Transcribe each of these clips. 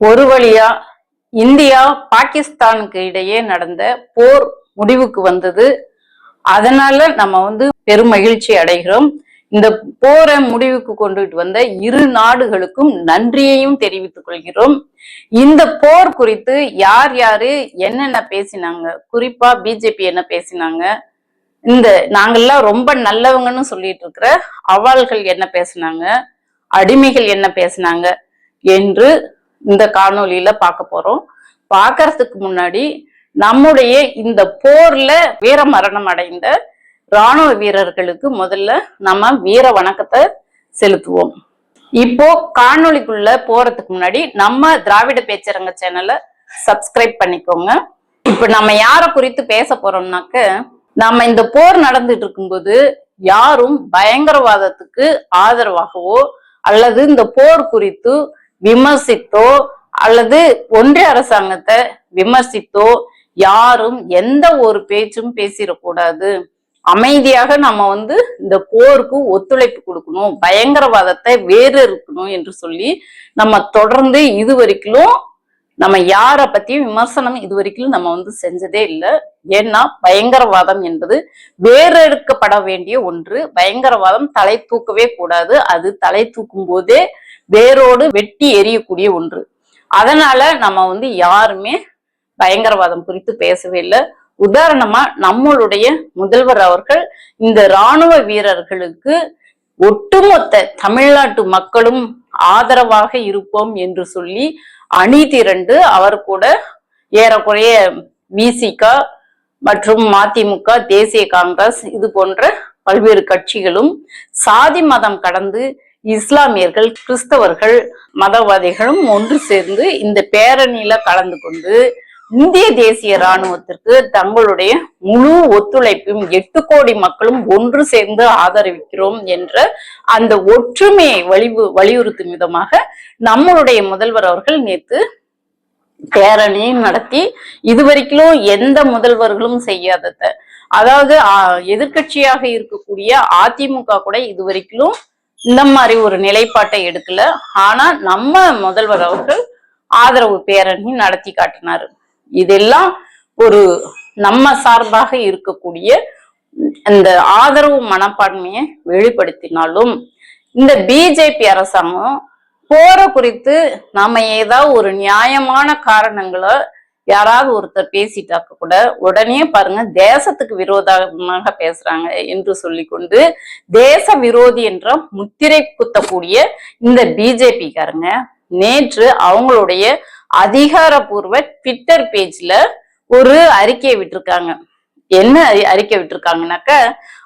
ஒரு வழியா இந்தியா பாகிஸ்தானுக்கு இடையே நடந்த போர் முடிவுக்கு வந்தது. அதனால நம்ம வந்து பெரும் மகிழ்ச்சி அடைகிறோம். இந்த போரை முடிவுக்கு கொண்டுட்டு வந்த இரு நாடுகளுக்கும் நன்றியையும் தெரிவித்துக் கொள்கிறோம். இந்த போர் குறித்து யார் யாரு என்னென்ன பேசினாங்க? குறிப்பா பிஜேபி என்ன பேசினாங்க? இந்த நாங்கள்லாம் ரொம்ப நல்லவங்கன்னு சொல்லிட்டு இருக்கிற அவாள்கள் என்ன பேசினாங்க? அடிமைகள் என்ன பேசினாங்க? என்று இந்த காணொலியில பார்க்க போறோம். பார்க்கறதுக்கு முன்னாடி நம்முடைய இந்த போர்ல வீர மரணம் அடைந்த ராணுவ வீரர்களுக்கு முதல்ல நம்ம வீர வணக்கத்தை செலுத்துவோம். இப்போ காணொளிக்குள்ள போறதுக்கு முன்னாடி நம்ம திராவிட பேச்சரங்க சேனலை சப்ஸ்கிரைப் பண்ணிக்கோங்க. இப்ப நம்ம யார குறித்து பேச போறோம்னாக்க நம்ம இந்த போர் நடந்துட்டு இருக்கும்போது யாரும் பயங்கரவாதத்துக்கு ஆதரவாகவோ அல்லது இந்த போர் குறித்து விமர்சித்தோ அல்லது ஒன்றிய அரசாங்கத்தை விமர்சித்தோ யாரும் எந்த ஒரு பேச்சும் பேசிடக்கூடாது. அமைதியாக நம்ம வந்து இந்த போருக்கு ஒத்துழைப்பு கொடுக்கணும் பயங்கரவாதத்தை வேறு இருக்கணும் என்று சொல்லி நம்ம தொடர்ந்து இது வரைக்கும் நம்ம யார பத்தியும் விமர்சனம் இது வரைக்கும் நம்ம வந்து செஞ்சதே இல்லை. ஏன்னா பயங்கரவாதம் என்பது வேறெடுக்கப்பட வேண்டிய ஒன்று. பயங்கரவாதம் தலை தூக்கவே கூடாது. அது தலை தூக்கும் போதே வேரோடு வெட்டி எரியக்கூடிய ஒன்று. அதனால நம்ம வந்து யாருமே பயங்கரவாதம் குறித்து பேசவே இல்லை. உதாரணமா நம்மளுடைய முதல்வர் அவர்கள் இந்த ராணுவ வீரர்களுக்கு ஒட்டுமொத்த தமிழ்நாட்டு மக்களும் ஆதரவாக இருப்போம் என்று சொல்லி அணி திரண்டு அவர் கூட ஏறக்குறைய விசிகா மற்றும் மதிமுக தேசிய காங்கிரஸ் இது போன்ற பல்வேறு கட்சிகளும் சாதி மதம் கடந்து இஸ்லாமியர்கள் கிறிஸ்தவர்கள் மதவாதிகளும் ஒன்று சேர்ந்து இந்த பேரணியில கலந்து கொண்டு இந்திய தேசிய ராணுவத்திற்கு தங்களுடைய முழு ஒத்துழைப்பும் எட்டு கோடி மக்களும் ஒன்று சேர்ந்து ஆதரவிக்கிறோம் என்ற அந்த ஒற்றுமையை வலிவு வலியுறுத்தும் விதமாக நம்மளுடைய முதல்வர் அவர்கள் நேத்து பேரணியும் நடத்தி இதுவரைக்கும் எந்த முதல்வர்களும் செய்யாதத. அதாவது எதிர்கட்சியாக இருக்கக்கூடிய அதிமுக கூட இதுவரைக்கும் இந்த மாதிரி ஒரு நிலைப்பாட்டை எடுக்கல. ஆனா நம்ம முதல்வர் அவர்கள் ஆதரவு பேரணி நடத்தி காட்டினாரு. இதெல்லாம் ஒரு நம்ம சார்பாக இருக்கக்கூடிய அந்த ஆதரவு மனப்பான்மையை வெளிப்படுத்தினாலும் இந்த பிஜேபி அரசாங்கம் போற குறித்து நாம ஏதாவது ஒரு நியாயமான காரணங்களை யாராவது ஒருத்தர் பேசிட்டாக்க கூட உடனே பாருங்க தேசத்துக்கு விரோதமாக பேசுறாங்க என்று சொல்லிக்கொண்டு தேச விரோதி என்ற முத்திரை குத்தக்கூடிய இந்த பிஜேபிக்காரங்க நேற்று அவங்களுடைய அதிகாரப்பூர்வ ட்விட்டர் பேஜ்ல ஒரு அறிக்கையை விட்டுருக்காங்க. என்ன அறிக்கை விட்டுருக்காங்கனாக்க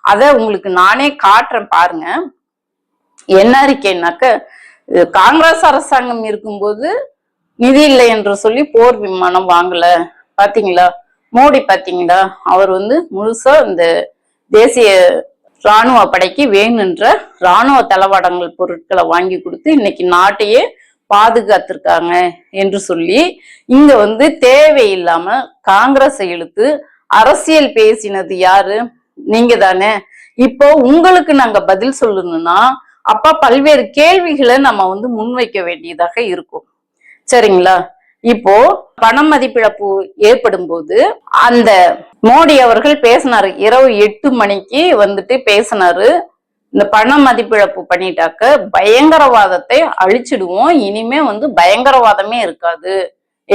அதை உங்களுக்கு நானே காட்டுறேன் பாருங்க. என்ன அறிக்கைனாக்க காங்கிரஸ் அரசாங்கம் இருக்கும்போது நிதி இல்லை என்று சொல்லி போர் விமானம் வாங்கல. பாத்தீங்களா? மோடி பாத்தீங்களா? அவர் வந்து முழுசா இந்த தேசிய ராணுவ படைக்கு வேணுன்ற ராணுவ தளவாடங்கள் பொருட்களை வாங்கி கொடுத்து இன்னைக்கு நாட்டையே பாதுகாத்திருக்காங்க என்று சொல்லி இங்க வந்து தேவையில்லாம காங்கிரஸை இழுத்து அரசியல் பேசினது யாரு? நீங்க தானே. இப்போ உங்களுக்கு நாங்க பதில் சொல்லணும்னா அப்ப பல்வேறு கேள்விகளை நம்ம வந்து முன்வைக்க வேண்டியதாக இருக்கும். சரிங்களா? இப்போ பண மதிப்பிழப்பு ஏற்படும் போது அந்த மோடி அவர்கள் பேசினாரு. இரவு எட்டு மணிக்கு வந்துட்டு பேசினாரு. இந்த பண மதிப்பிழப்பு பண்ணிட்டாக்க பயங்கரவாதத்தை அழிச்சிடுவோம். இனிமே வந்து பயங்கரவாதமே இருக்காது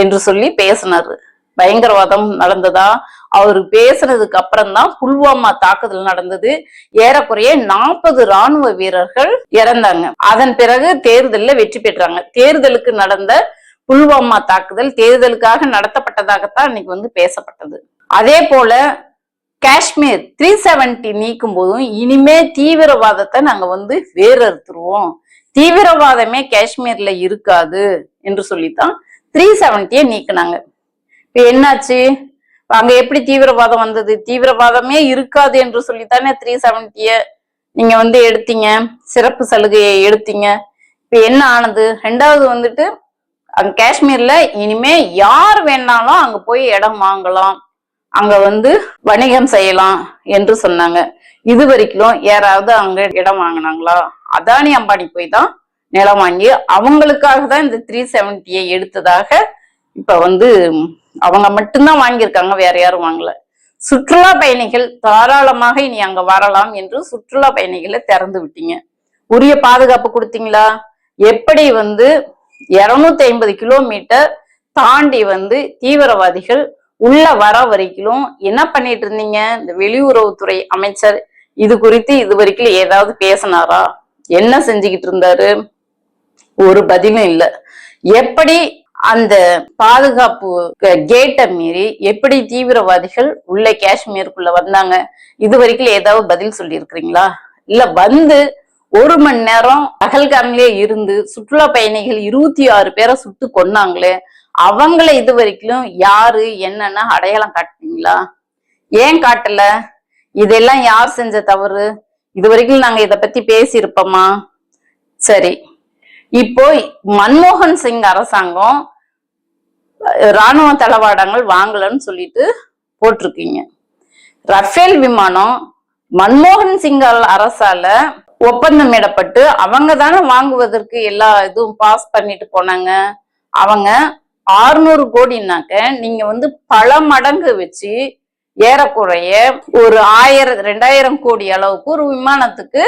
என்று சொல்லி பேசினாரு. பயங்கரவாதம் நடந்ததா? அவர் பேசுனதுக்கு அப்புறம் தான் புல்வாமா தாக்குதல் நடந்தது. ஏறக்குறைய நாற்பது ராணுவ வீரர்கள் இறந்தாங்க. அதன் பிறகு தேர்தலில் வெற்றி பெற்றாங்க. தேர்தலுக்கு நடந்த புல்வாமா தாக்குதல் தேர்தலுக்காக நடத்தப்பட்டதாகத்தான் இன்னைக்கு வந்து பேசப்பட்டது. அதே போல காஷ்மீர் த்ரீ செவன்டி நீக்கும் போதும் இனிமே தீவிரவாதத்தை நாங்க வந்து வேறறுத்துருவோம். தீவிரவாதமே காஷ்மீர்ல இருக்காது என்று சொல்லித்தான் த்ரீ செவன்டியை நீக்கினாங்க. இப்ப என்னாச்சு? அங்க எப்படி தீவிரவாதம் வந்தது? தீவிரவாதமே இருக்காது என்று சொல்லித்தானே த்ரீ செவன்டிய நீங்க வந்து எடுத்தீங்க. சிறப்பு சலுகையை எடுத்தீங்க. இப்ப என்ன ஆனது? ரெண்டாவது வந்துட்டு அங்க காஷ்மீர்ல இனிமே யார் வேணாலும் அங்க போய் இடம் வாங்கலாம். அங்க வந்து வணிகம் செய்யலாம் என்று சொன்னாங்க. இது வரைக்கும் யாராவது அங்க இடம் வாங்கினாங்களா? அதானி அம்பானி போய் தான் நிலம் வாங்கி அவங்களுக்காக தான் இந்த த்ரீ செவன்ட்டியை எடுத்ததாக இப்ப வந்து அவங்க மட்டும்தான் வாங்கியிருக்காங்க வேற யாரும் வாங்கல. சுற்றுலா பயணிகள் தாராளமாக இனி அங்க வரலாம் என்று சுற்றுலா பயணிகளை திறந்து விட்டீங்க. உரிய பாதுகாப்பு கொடுத்தீங்களா? எப்படி வந்து இருநூத்தி ஐம்பது கிலோமீட்டர் தாண்டி வந்து தீவிரவாதிகள் உள்ள வர வரைக்கும் என்ன பண்ணிட்டு இருந்தீங்க? இந்த வெளியுறவுத்துறை அமைச்சர் இது குறித்து இது வரைக்கும் ஏதாவது பேசினாரா? என்ன செஞ்சுக்கிட்டு இருந்தாரு? ஒரு பதிலும் இல்ல. எப்படி அந்த பாதுகாப்பு கேட்டை மீறி எப்படி தீவிரவாதிகள் உள்ள காஷ்மீருக்குள்ள வந்தாங்க? இது வரைக்கும் ஏதாவது பதில் சொல்லி இருக்கிறீங்களா இல்ல வந்து ஒரு மணி நேரம் பகல்காமிலே இருந்து சுற்றுலா பயணிகள் இருபத்தி ஆறு பேரை சுட்டு கொன்னாங்களே அவங்கள இது வரைக்கும் யாரு என்னன்னா அடையாளம் காட்டுனீங்களா? ஏன் காட்டல? இதெல்லாம் யார் செஞ்ச தவறு? இது வரைக்கும் நாங்க இத பத்தி பேசியிருப்போமா? சரி. இப்போ மன்மோகன் சிங் அரசாங்கம் ராணுவ தளவாடங்கள் வாங்கலன்னு சொல்லிட்டு போட்டிருக்கீங்க. ரஃபேல் விமானம் மன்மோகன் சிங் அரசால ஒப்பந்தம் இடப்பட்டு அவங்க தானே வாங்குவதற்கு எல்லா இதுவும் பாஸ் பண்ணிட்டு போனாங்க. அவங்க ஆறுநூறு கோடினாக்க நீங்க வந்து பல மடங்கு வச்சு ஏறக்குறைய ஒரு ஆயிரம் ரெண்டாயிரம் கோடி அளவுக்கு ஒரு விமானத்துக்கு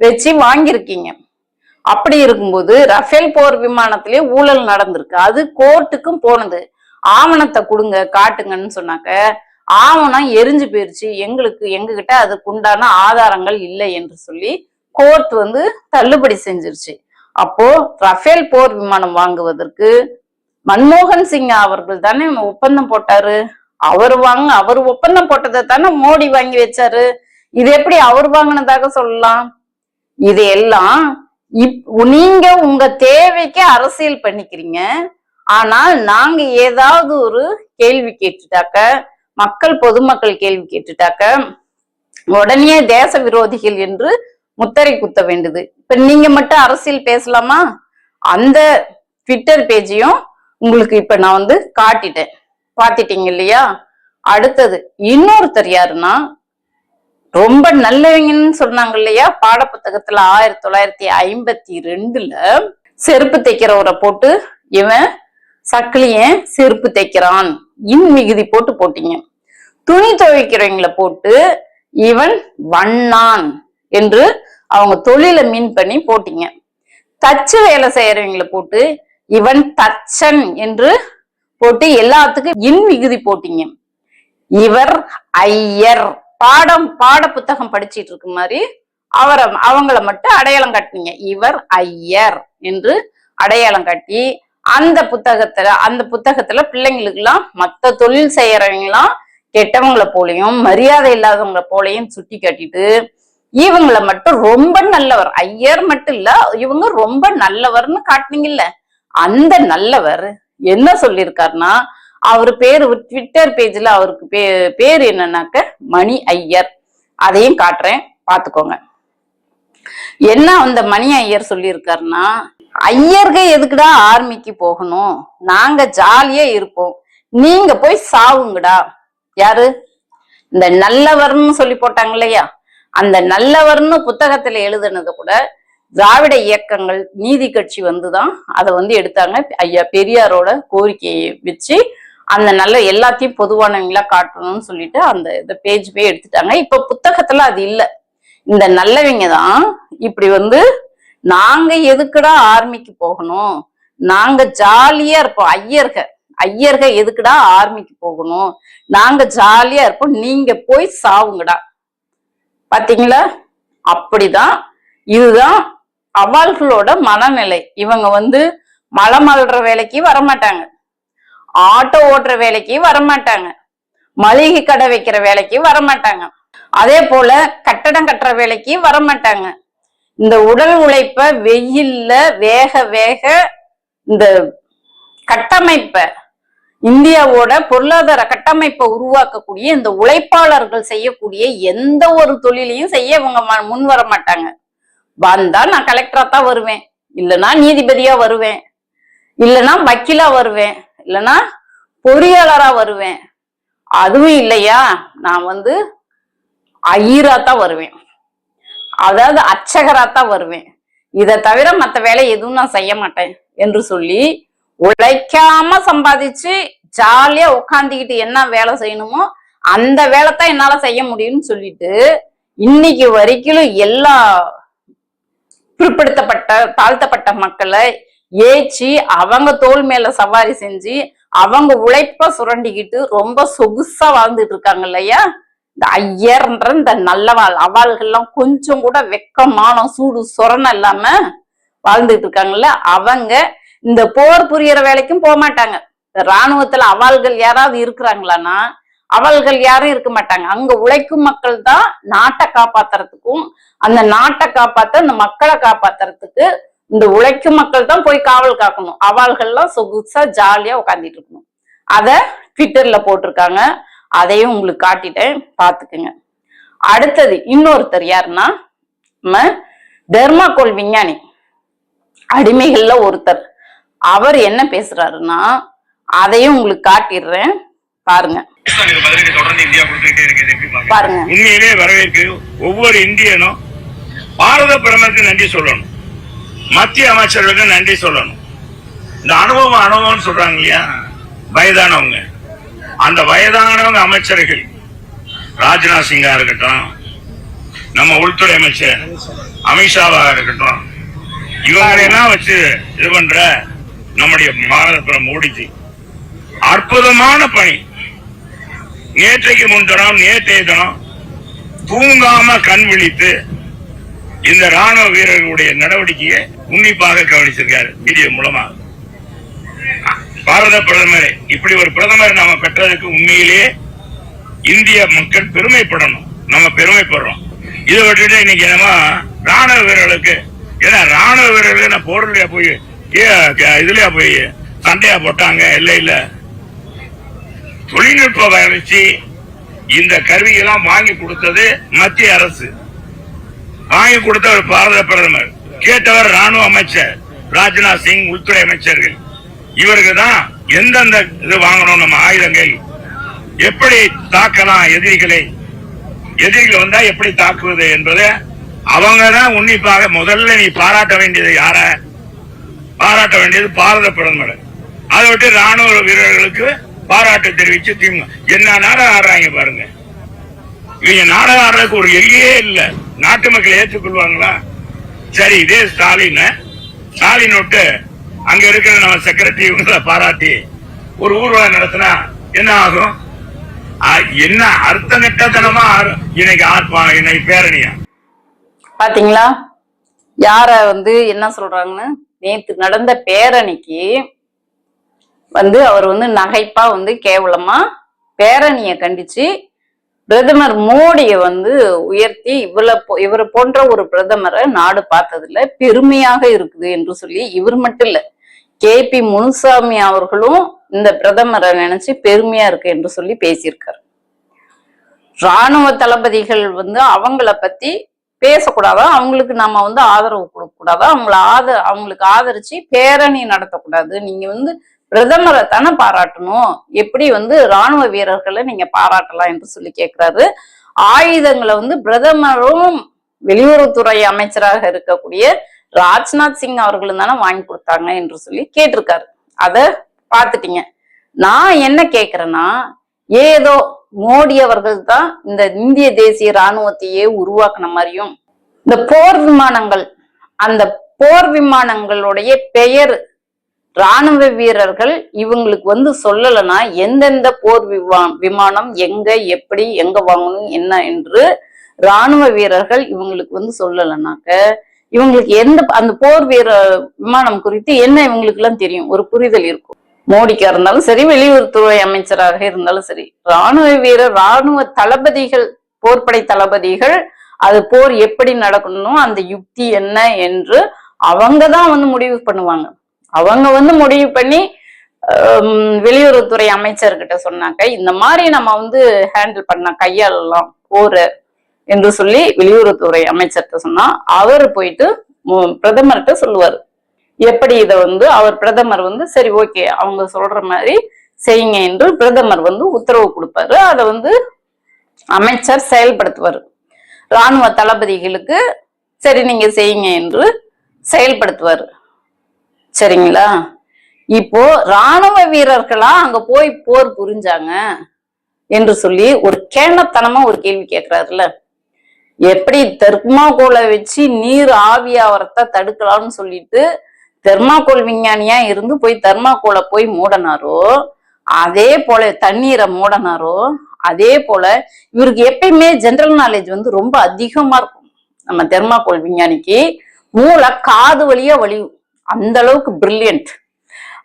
வச்சு வாங்கியிருக்கீங்க. அப்படி இருக்கும்போது ரஃபேல் போர் விமானத்திலே ஊழல் நடந்திருக்கு. அது கோர்ட்டுக்கும் போனது. ஆவணத்தை கொடுங்க காட்டுங்கன்னு சொன்னாக்க ஆவணம் எரிஞ்சு போயிருச்சு. எங்களுக்கு எங்ககிட்ட அதுக்கு உண்டான ஆதாரங்கள் இல்லை என்று சொல்லி கோர்ட் வந்து தள்ளுபடி செஞ்சிருச்சு. அப்போ ரஃபேல் போர் விமானம் வாங்குவதற்கு மன்மோகன் சிங் அவர்கள் தானே ஒப்பந்தம் போட்டாரு. அவர் வாங்க அவர் ஒப்பந்தம் போட்டதை தானே மோடி வாங்கி வச்சாரு. இது எப்படி அவர் வாங்கினதாக சொல்லலாம்? இது எல்லாம் இப் நீங்க உங்க தேவைக்கு அரசியல் பண்ணிக்கிறீங்க. ஆனால் நாங்க ஏதாவது ஒரு கேள்வி கேட்டுட்டாக்க மக்கள் பொதுமக்கள் கேள்வி கேட்டுட்டாக்க உடனே தேச விரோதிகள் என்று முத்தரை குத்த வேண்டுது. இப்ப நீங்க மட்டும் அரசியல் பேசலாமா? அந்த ட்விட்டர் பேஜையும் உங்களுக்கு இப்ப நான் வந்து காட்டிட்டேன். பாத்திட்டீங்க இல்லையா? அடுத்தது இன்னொருத்தர் யாருன்னா ரொம்ப நல்லவங்கன்னு சொன்னாங்க இல்லையா? பாடப்புத்தகத்துல ஆயிரத்தி தொள்ளாயிரத்தி ஐம்பத்தி ரெண்டுல செருப்பு தைக்கிறவரை போட்டு இவன் சக்கிலியன் செருப்பு தைக்கிறான்? இன் மிகுதி போட்டு போட்டீங்க. துணி துவைக்கிறவங்கள போட்டு இவன் வண்ணான். என்று அவங்க தொழில மீன் பண்ணி போட்டீங்க. தச்சு வேலை செய்யறவங்கள போட்டு இவன் தச்சன் என்று போட்டு எல்லாத்துக்கும் இன் மிகுதி போட்டீங்க. இவர் ஐயர். பாடம் பாட புத்தகம் படிச்சிட்டு இருக்கு மாதிரி அவரை அவங்கள மட்டும் அடையாளம் கட்டினீங்க. இவர் ஐயர் என்று அடையாளம் கட்டி அந்த புத்தகத்துல அந்த புத்தகத்துல பிள்ளைங்களுக்கு எல்லாம் மத்த தொழில் செய்யறவங்க எல்லாம் கெட்டவங்களை போலையும் மரியாதை இல்லாதவங்களை போலையும் சுட்டி காட்டிட்டு இவங்கள மட்டும் ரொம்ப நல்லவர். ஐயர் மட்டும் இல்ல இவங்க ரொம்ப நல்லவர்னு காட்டுனீங்கல்ல. அந்த நல்லவர் என்ன சொல்லியிருக்காருன்னா அவர் பேரு ட்விட்டர் பேஜ்ல அவருக்கு பே பேர் என்னன்னாக்க மணி ஐயர். அதையும் காட்டுறேன் பாத்துக்கோங்க. என்ன அந்த மணி ஐயர் சொல்லியிருக்காருன்னா ஐயர்க எதுக்குடா ஆர்மிக்கு போகணும்? நாங்க ஜாலியா இருப்போம். நீங்க போய் சாவுங்கடா. யாரு? இந்த நல்லவர்னு சொல்லி போட்டாங்க இல்லையா? அந்த நல்லவர்னு புத்தகத்துல எழுதுனது கூட திராவிட இயக்கங்கள் நீதி கட்சி வந்துதான் அதை வந்து எடுத்தாங்க. ஐயா பெரியாரோட கோரிக்கையை வச்சு அந்த நல்ல எல்லாத்தையும் பொதுவானவங்களா காட்டணும்னு சொல்லிட்டு அந்த இந்த பேஜ் போய் எடுத்துட்டாங்க. இப்ப புத்தகத்துல அது இல்லை. இந்த நல்லவங்க தான் இப்படி வந்து நாங்க எதுக்குடா ஆர்மிக்கு போகணும்? நாங்க ஜாலியா இருப்போம். ஐயர்க ஐயர்க எதுக்குடா ஆர்மிக்கு போகணும்? நாங்க ஜாலியா இருப்போம். நீங்க போய் சாவுங்கடா. பாத்தீங்களா? அப்படிதான். இதுதான் அவள்களோட மனநிலை. இவங்க வந்து மலை மலர்ற வேலைக்கு வரமாட்டாங்க. ஆட்டோ ஓட்டுற வேலைக்கு வரமாட்டாங்க. மளிகை கடை வைக்கிற வேலைக்கு வரமாட்டாங்க. அதே போல கட்டடம் கட்டுற வேலைக்கு வரமாட்டாங்க. இந்த உடல் உழைப்ப வெயில்ல வேக வேக இந்த கட்டமைப்பை இந்தியாவோட பொருளாதார கட்டமைப்பை உருவாக்கக்கூடிய இந்த உழைப்பாளர்கள் செய்யக்கூடிய எந்த ஒரு தொழிலையும் செய்ய இவங்க ம- முன் வர மாட்டாங்க. வந்தா நான் கலெக்டரா தான் வருவேன். இல்லைன்னா நீதிபதியா வருவேன். இல்லைன்னா வக்கீலா வருவேன். இல்லைன்னா பொறியாளரா வருவேன். அதுவும் இல்லையா? நான் வந்து ஐயரா தான் வருவேன். அதாவது அர்ச்சகரா தான் வருவேன். இதை தவிர மற்ற வேலை எதுவும் நான் செய்ய மாட்டேன் என்று சொல்லி உழைக்காம சம்பாதிச்சு ஜாலியா உட்காந்துக்கிட்டு என்ன வேலை செய்யணுமோ அந்த வேலை தான் என்னால செய்ய முடியும்னு சொல்லிட்டு இன்னைக்கு வரைக்கும் எல்லா பிற்படுத்தப்பட்ட தாழ்த்தப்பட்ட மக்களை ஏச்சி அவங்க தோல் மேல சவாரி செஞ்சு அவங்க உழைப்ப சுரண்டிக்கிட்டு ரொம்ப சொகுசா வாழ்ந்துட்டு இருக்காங்க இல்லையா? இந்த ஐயர்ன்ற இந்த நல்லவாள் அவாள்கள்லாம் கொஞ்சம் கூட வெக்கமானம் சூடு சொரணம் இல்லாம வாழ்ந்துட்டு இருக்காங்கல்ல அவங்க இந்த போர் புரியற வேலைக்கும் போக மாட்டாங்க. இந்த ராணுவத்துல அவாள்கள் யாராவது இருக்கிறாங்களான்னா அவள்கள் யாரும் இருக்க மாட்டாங்க. அங்க உழைக்கும் மக்கள் தான் நாட்டை காப்பாத்துறதுக்கும் அந்த நாட்டை காப்பாத்த அந்த மக்களை காப்பாத்துறதுக்கு இந்த உழைக்கும் மக்கள் தான் போய் காவல் காக்கணும். அவாள்கள்லாம் சொகுசா ஜாலியா உட்காந்துட்டு இருக்கணும். அத ட்விட்டர்ல போட்டிருக்காங்க. அதையும் உங்களுக்கு காட்டிட்டேன். பாத்துக்குங்க. அடுத்தது இன்னொருத்தர் யாருன்னா நம்ம தெர்மாகோல் விஞ்ஞானி. அடிமைகள்ல ஒருத்தர். அவர் என்ன பேசுறாருன்னா அதையும் உங்களுக்கு காட்டிடுறேன். பாருங்க? பாருங்க. உண்மையிலே வரவேற்கு ஒவ்வொரு இந்தியனும் பாரத பிரதமருக்கு நன்றி சொல்லணும். மத்திய அமைச்சர்களுக்கு நன்றி சொல்லணும். இந்த அனுபவம் அனுபவம்னு சொல்றாங்க இல்லையா? வயதானவங்க. அந்த வயதானவங்க அமைச்சர்கள் ராஜ்நாத் சிங்கா இருக்கட்டும் நம்ம உள்துறை அமைச்சர் அமித்ஷாவா இருக்கட்டும் இவங்களையெல்லாம் வச்சு இது பண்ற நம்முடைய பாரத மோடிஜி. அற்புதமான பணி. நேற்றைக்கு முன்தினம் நேற்றைய தினம் தூங்காம கண் விழித்து இந்த ராணுவ வீரர்களுடைய நடவடிக்கையை உன்னிப்பாக கவனிச்சிருக்காரு வீடியோ மூலமா. பாரத பிரதமர் இப்படி ஒரு பிரதமர் நாம பெற்றதுக்கு உண்மையிலேயே இந்திய மக்கள் பெருமைப்படணும். நம்ம பெருமைப்படுறோம். இதை விட்டுட்டு இன்னைக்கு என்னமா ராணுவ வீரர்களுக்கு ஏன்னா ராணுவ வீரர்களுக்கு நான் போர்லையா போய் இதுலயா போய் சண்டையா போட்டாங்க இல்ல தொழில்நுட்ப வளர்ச்சி இந்த கருவியெல்லாம் வாங்கி கொடுத்தது மத்திய அரசு. வாங்கி கொடுத்தவர் பாரத பிரதமர். கேட்டவர் ராணுவ அமைச்சர் ராஜ்நாத் சிங் உள்துறை அமைச்சர்கள். இவருக்கு தான் எந்தெந்த இது வாங்கணும் நம்ம ஆயுதங்கள்? எப்படி தாக்கலாம் எதிரிகளை? எதிரிகள் வந்தா எப்படி தாக்குவது என்பதை அவங்க தான் உன்னிப்பாக முதல்ல நீ பாராட்ட வேண்டியது யார? பாராட்ட வேண்டியது பாரத பிரதமர். அதை விட்டு ராணுவ வீரர்களுக்கு பாராட்டு தெரிவிச்சு திமுக என்ன நாடகம் ஆடுறாங்க பாருங்க. இவங்க நாடகம் ஆடுறதுக்கு ஒரு எல்லையே இல்ல. நாட்டு மக்கள் ஏற்றுக்கொள்வாங்களா? சரி இதே ஸ்டாலின். ஸ்டாலின் விட்டு அங்க இருக்கிற நம்ம செக்ரட்டரி இவங்களை பாராட்டி ஒரு ஊர்வலம் நடத்தினா என்ன ஆகும்? என்ன அர்த்த கட்டத்தனமா இன்னைக்கு ஆத்மா இன்னைக்கு பேரணியா? பாத்தீங்களா? யார வந்து என்ன சொல்றாங்கன்னு? நேத்து நடந்த பேரணிக்கு வந்து அவர் வந்து நகைப்பா வந்து கேவலமா பேரணிய கண்டிச்சு பிரதமர் மோடியை வந்து உயர்த்தி இவ்வளவு போ- இவரை போன்ற ஒரு பிரதமரை நாடு பார்த்ததுல பெருமையாக இருக்குது என்று சொல்லி இவர் மட்டும் இல்ல கே பி முனுசாமி அவர்களும் இந்த பிரதமரை நினைச்சு பெருமையா இருக்கு என்று சொல்லி பேசியிருக்காரு. ராணுவ தளபதிகள் வந்து அவங்கள பத்தி பேசக்கூடாதா? அவங்களுக்கு நம்ம வந்து ஆதரவு கொடுக்கக்கூடாதா? அவங்கள ஆதர அவங்களுக்கு ஆதரிச்சு பேரணி நடத்தக்கூடாது. நீங்க வந்து பிரதமரை தானே பாராட்டணும். எப்படி வந்து ராணுவ வீரர்களை நீங்க பாராட்டலாம் என்று சொல்லி கேட்கிறாரு ஆயுதங்களை வந்து பிரதமரும் வெளியுறவுத்துறை அமைச்சராக இருக்கக்கூடிய ராஜ்நாத் சிங் அவர்களும் தானே வாங்கி கொடுத்தாங்க என்று சொல்லி கேட்டிருக்காரு. அத பாத்துட்டீங்க நான் என்ன கேக்குறேன்னா ஏதோ மோடி அவர்கள் தான் இந்த இந்திய தேசிய ராணுவத்தையே உருவாக்குன மாதிரியும் இந்த போர் விமானங்கள் அந்த போர் விமானங்களுடைய பெயர் ராணுவ வீரர்கள் இவங்களுக்கு வந்து சொல்லலைன்னா எந்தெந்த போர் விமா விமானம் எங்க எப்படி எங்க வாங்கணும் என்ன என்று ராணுவ வீரர்கள் இவங்களுக்கு வந்து சொல்லலைனாக்க இவங்களுக்கு எந்த அந்த போர் வீர விமானம் குறித்து என்ன இவங்களுக்கு எல்லாம் தெரியும்? ஒரு புரிதல் இருக்கும். மோடிக்கா இருந்தாலும் சரி வெளியுறவுத்துறை அமைச்சராக இருந்தாலும் சரி ராணுவ வீரர் ராணுவ தளபதிகள் போர்படை தளபதிகள் அது போர் எப்படி நடக்கணும் அந்த யுக்தி என்ன என்று அவங்க தான் வந்து முடிவு பண்ணுவாங்க. அவங்க வந்து முடிவு பண்ணி வெளியுறவுத்துறை அமைச்சர்கிட்ட சொன்னாக்க இந்த மாதிரி நம்ம வந்து ஹேண்டில் பண்ண கையாளலாம் போற என்று சொல்லி வெளியுறவுத்துறை அமைச்சர்கிட்ட சொன்னா அவர் போயிட்டு பிரதமர்கிட்ட சொல்லுவாரு. எப்படி இதை வந்து அவர் பிரதமர் வந்து சரி ஓகே அவங்க சொல்ற மாதிரி செய்யுங்க என்று பிரதமர் வந்து உத்தரவு கொடுப்பாரு. அதை வந்து அமைச்சர் செயல்படுத்துவார். ராணுவ தளபதிகளுக்கு சரி நீங்க செய்யுங்க என்று செயல்படுத்துவார். சரிங்களா? இப்போ ராணுவ வீரர்களா அங்க போய் போர் புரிஞ்சாங்க என்று சொல்லி ஒரு கேணத்தனமா ஒரு கேள்வி கேட்கிறாருல எப்படி தெர்மாகோலை வச்சு நீர் ஆவியாவரத்தை தடுக்கலாம்னு சொல்லிட்டு தெர்மாகோல் விஞ்ஞானியா இருந்து போய் தெர்மாக்கோலை போய் மூடனாரோ அதே போல தண்ணீரை மூடனாரோ அதே போல இவருக்கு எப்பயுமே ஜென்ரல் நாலேஜ் வந்து ரொம்ப அதிகமா இருக்கும். நம்ம தெர்மாகோல் விஞ்ஞானிக்கு மூளை காது வழியா வலியும் அந்த அளவுக்கு பிரில்லியன்ட்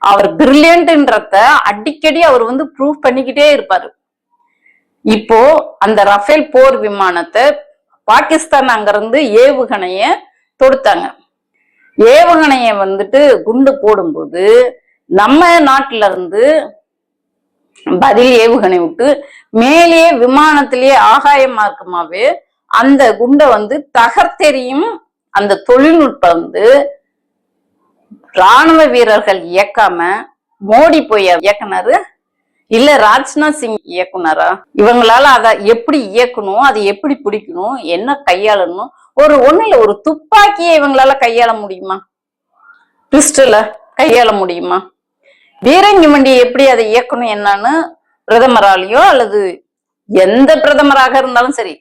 அவர் பிரில்லியன்ட்ன்றத அடிக்கடி அவர் வந்து ப்ரூவ் பண்ணிக்கிட்டே இருப்பாரு. இப்போ அந்த ரஃபேல் போர் விமானத்தை பாகிஸ்தான் அங்கிருந்து ஏவுகணைய தொடுத்தாங்க. ஏவுகணைய வந்துட்டு குண்டு போடும்போது நம்ம நாட்டுல இருந்து பதில் ஏவுகணை விட்டு மேலேயே விமானத்திலேயே ஆகாய மார்க்கமாவே அந்த குண்டை வந்து தகர்த்தெறியும் அந்த தொழில்நுட்பம் வந்து ராணுவ வீரர்கள் இயக்காம மோடி போய் இயக்குனாரு இல்ல ராஜ்நாத் சிங் இயக்குனரா? இவங்களால அத எப்படி இயக்கணும் அதை எப்படி பிடிக்கணும் என்ன கையாளணும்? ஒரு ஒண்ணு இல்ல ஒரு துப்பாக்கியை இவங்களால கையாள முடியுமா? பிஸ்டல கையாள முடியுமா? பீரங்கி வண்டி எப்படி அதை இயக்கணும் என்னன்னு பிரதமராலேயோ அல்லது எந்த பிரதமராக இருந்தாலும் சரி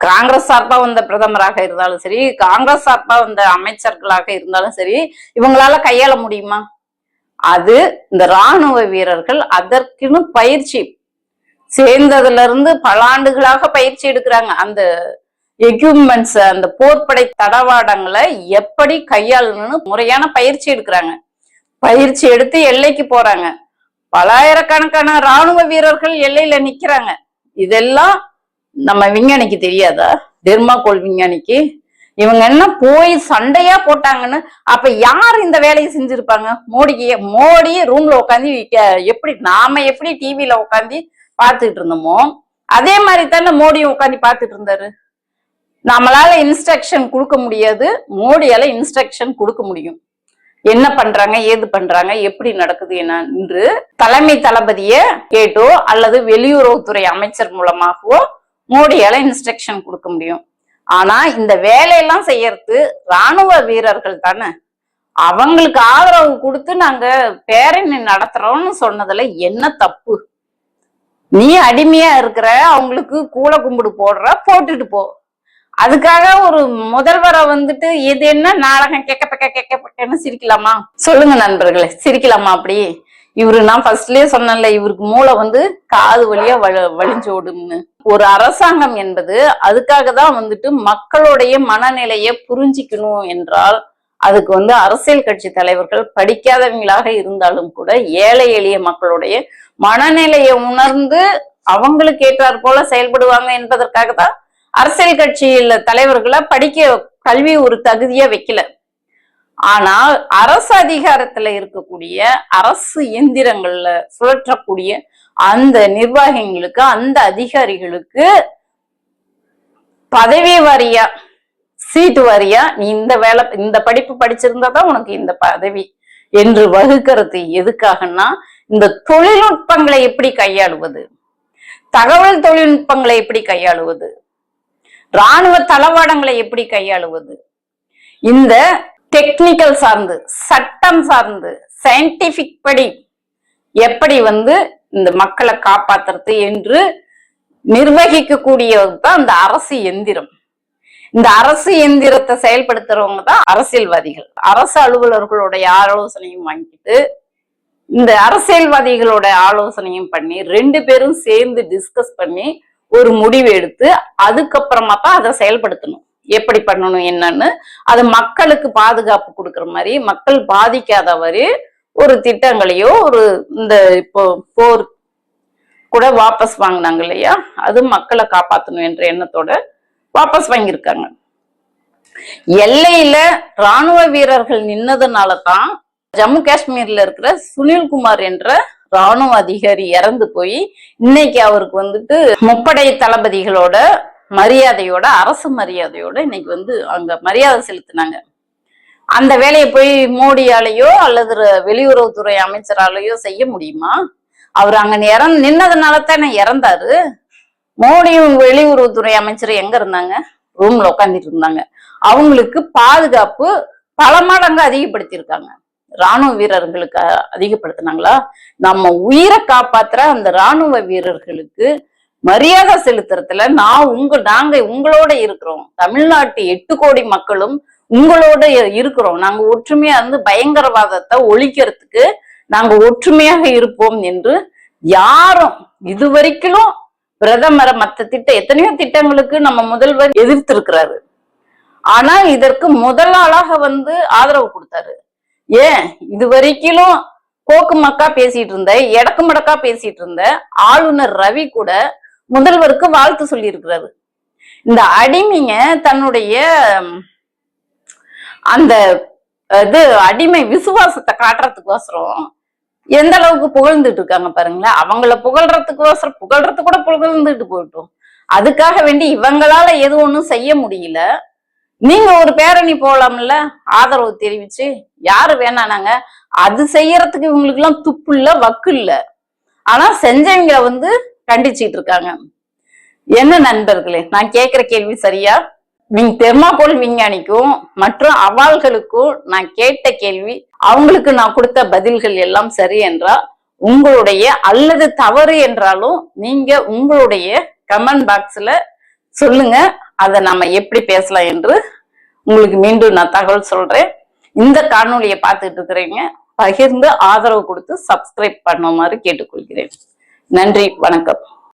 காங்கிரஸ் சார்பா வந்த பிரதமராக இருந்தாலும் சரி காங்கிரஸ் சார்பா வந்த அமைச்சர்களாக இருந்தாலும் சரி இவங்களால கையாள முடியுமா? அது இந்த ராணுவ வீரர்கள் அதற்குன்னு பயிற்சி சேர்ந்ததுல இருந்து பல ஆண்டுகளாக பயிற்சி எடுக்கிறாங்க. அந்த எக்யூப்மெண்ட்ஸ் அந்த போர்ப்படை தடவாடங்களை எப்படி கையாளணும்னு முறையான பயிற்சி எடுக்கிறாங்க. பயிற்சி எடுத்து எல்லைக்கு போறாங்க. பலாயிரக்கணக்கான ராணுவ வீரர்கள் எல்லையில நிக்கிறாங்க. இதெல்லாம் நம்ம விஞ்ஞானிக்கு தெரியாதா? டெர்மாகோல் விஞ்ஞானிக்கு இவங்க என்ன போய் சண்டையா போட்டாங்கன்னு அப்ப யார் இந்த வேலையை செஞ்சிருப்பாங்க? மோடிக்கு மோடி ரூம்ல உட்காந்து எப்படி நாம எப்படி டிவில உட்காந்து பார்த்துட்டு இருந்தோமோ அதே மாதிரி தானே மோடியும் உட்காந்து பார்த்துட்டு இருந்தாரு. நம்மளால இன்ஸ்ட்ரக்ஷன் கொடுக்க முடியாது மோடியால இன்ஸ்ட்ரக்ஷன் கொடுக்க முடியும். என்ன பண்றாங்க ஏது பண்றாங்க எப்படி நடக்குது என்று தலைமை தளபதிய கேட்டோ அல்லது வெளியுறவுத்துறை அமைச்சர் மூலமாகவோ மோடியால இன்ஸ்ட்ரக்ஷன் கொடுக்க முடியும். ஆனா இந்த வேலையெல்லாம் செய்யறது ராணுவ வீரர்கள் தானே. அவங்களுக்கு ஆதரவு கொடுத்து நாங்க பேரணி நடத்துறோம்னு சொன்னதுல என்ன தப்பு? நீ அடிமையா இருக்கிற அவங்களுக்கு கூல கும்பிடு போடுற போட்டுட்டு போ. அதுக்காக ஒரு முதல்வரை வந்துட்டு இது என்ன நாடகம் கேட்க பக்க கேட்க பக்கன்னு சிரிக்கலாமா? சொல்லுங்க நண்பர்களே சிரிக்கலாமா அப்படி? இவரு நான் ஃபர்ஸ்ட்லயே சொன்னேன்ல இவருக்கு மூளை வந்து காது வழியா வ வழிஞ்சோடும்னு ஒரு அரசாங்கம் என்பது அதுக்காக தான் வந்துட்டு மக்களுடைய மனநிலையை புரிஞ்சிக்கணும் என்றால் அதுக்கு வந்து அரசியல் கட்சி தலைவர்கள் படிக்காதவங்களாக இருந்தாலும் கூட ஏழை எளிய மக்களுடைய மனநிலையை உணர்ந்து அவங்களுக்கு ஏற்றாற் போல செயல்படுவாங்க என்பதற்காக தான் அரசியல் கட்சியில தலைவர்களை படிக்க கல்வி ஒரு தகுதியா வைக்கல. ஆனால் அரசு அதிகாரத்துல இருக்கக்கூடிய அரசு இயந்திரங்கள்ல சுழற்றக்கூடிய அந்த நிர்வாகிகளுக்கு அந்த அதிகாரிகளுக்கு பதவி வாரியா சீட்டு வாரியா நீ இந்த வேலை இந்த படிப்பு படிச்சிருந்தா தான் உனக்கு இந்த பதவி என்று வகுக்கிறது எதுக்காகன்னா இந்த தொழில்நுட்பங்களை எப்படி கையாளுவது? தகவல் தொழில்நுட்பங்களை எப்படி கையாளுவது? ராணுவ தளவாடங்களை எப்படி கையாளுவது? இந்த டெக்னிக்கல் சார்ந்து சட்டம் சார்ந்து சயின்டிபிக் படி எப்படி வந்து இந்த மக்களை காப்பாத்துறது என்று நிர்வகிக்கக்கூடியது தான் இந்த அரசு எந்திரம். இந்த அரசு எந்திரத்தை செயல்படுத்துறவங்க தான் அரசியல்வாதிகள். அரசு அலுவலர்களுடைய ஆலோசனையும் வாங்கிட்டு இந்த அரசியல்வாதிகளோட ஆலோசனையும் பண்ணி ரெண்டு பேரும் சேர்ந்து டிஸ்கஸ் பண்ணி ஒரு முடிவு எடுத்து அதுக்கப்புறமா தான் அதை செயல்படுத்தணும். எப்படி பண்ணணும் என்னன்னு. அது மக்களுக்கு பாதுகாப்பு கொடுக்குற மாதிரி மக்கள் பாதிக்காதவரை ஒரு திட்டங்களையோ ஒரு இந்த இப்போ போர் கூட வாபஸ் வாங்கினாங்க இல்லையா? அது மக்களை காப்பாற்றணும் என்ற எண்ணத்தோட வாபஸ் வாங்கியிருக்காங்க. எல்லையில ராணுவ வீரர்கள் நின்னதுனால தான் ஜம்மு காஷ்மீர்ல இருக்கிற சுனில்குமார் என்ற ராணுவ அதிகாரி இறந்து போய் இன்னைக்கு அவருக்கு வந்துட்டு முப்படை தளபதிகளோட மரியாதையோட அரசு மரியாதையோட இன்னைக்கு வந்து அங்க மரியாதை செலுத்தினாங்க. அந்த வேலையை போய் மோடியாலேயோ அல்லது வெளியுறவுத்துறை அமைச்சராலேயோ செய்ய முடியுமா? அவர் அங்க இறந் நின்னதுனால தானே இறந்தாரு. மோடியும் வெளியுறவுத்துறை அமைச்சர் எங்க இருந்தாங்க? ரூம்ல உட்காந்துட்டு இருந்தாங்க. அவங்களுக்கு பாதுகாப்பு பல மடங்கு அதிகப்படுத்தியிருக்காங்க. ராணுவ வீரர்களுக்கு அதிகப்படுத்தினாங்களா? நம்ம உயிரை காப்பாத்துற அந்த ராணுவ வீரர்களுக்கு மரியாதை செலுத்துறதுல நான் உங்க நாங்க உங்களோட இருக்கிறோம். தமிழ்நாட்டு எட்டு கோடி மக்களும் உங்களோட இருக்கிறோம். நாங்க ஒற்றுமையா இருந்து பயங்கரவாதத்தை ஒழிக்கிறதுக்கு நாங்க ஒற்றுமையாக இருப்போம் என்று யாரும் இதுவரைக்கும் பிரதமரை மத்த திட்டம் எத்தனையோ திட்டங்களுக்கு நம்ம முதல்வர் எதிர்த்திருக்கிறாரு. ஆனா இதற்கு முதல் ஆளாக வந்து ஆதரவு கொடுத்தாரு. ஏன்? இது வரைக்கும் கோக்கு மக்கா பேசிட்டு இருந்த எடக்கு மடக்கா பேசிட்டு இருந்த ஆளுநர் ரவி கூட முதல்வருக்கு வாழ்த்து சொல்லி இருக்கிறாரு இந்த அடிமைங்க தன்னுடைய அந்த இது அடிமை விசுவாசத்தை காட்டுறதுக்கோசரம் எந்த அளவுக்கு புகழ்ந்துட்டு இருக்காங்க பாருங்களேன் அவங்கள புகழ்றதுக்கோசரம் புகழ்றது கூட புகழ்ந்துட்டு போயிட்டோம். அதுக்காக வேண்டி இவங்களால எது ஒண்ணும் செய்ய முடியல. நீங்க ஒரு பேரணி போலாம்ல ஆதரவு தெரிவிச்சு யாரு வேணானாங்க அது செய்யறதுக்கு இவங்களுக்கு எல்லாம் துப்பு இல்ல வக்கு இல்ல ஆனா செஞ்சவங்க வந்து கண்டிச்சிட்டு இருக்காங்க. என்ன நண்பர்களே நான் கேக்குற கேள்வி சரியா? மின் தெர்மாகோல் விஞ்ஞானிக்கும் மற்றும் அவாள்களுக்கும் நான் கேட்ட கேள்வி அவங்களுக்கு நான் கொடுத்த பதில்கள் எல்லாம் சரி என்றால் உங்களுடைய அல்லது தவறு என்றாலும் நீங்க உங்களுடைய கமெண்ட் பாக்ஸ்ல சொல்லுங்க. அதை நாம எப்படி பேசலாம் என்று உங்களுக்கு மீண்டும் நான் தகவல் சொல்றேன். இந்த காணொலியை பார்த்துட்டு இருக்கிறீங்க பகிர்ந்து ஆதரவு கொடுத்து சப்ஸ்கிரைப் பண்ணுமாறு கேட்டுக்கொள்கிறேன். நன்றி வணக்கம்.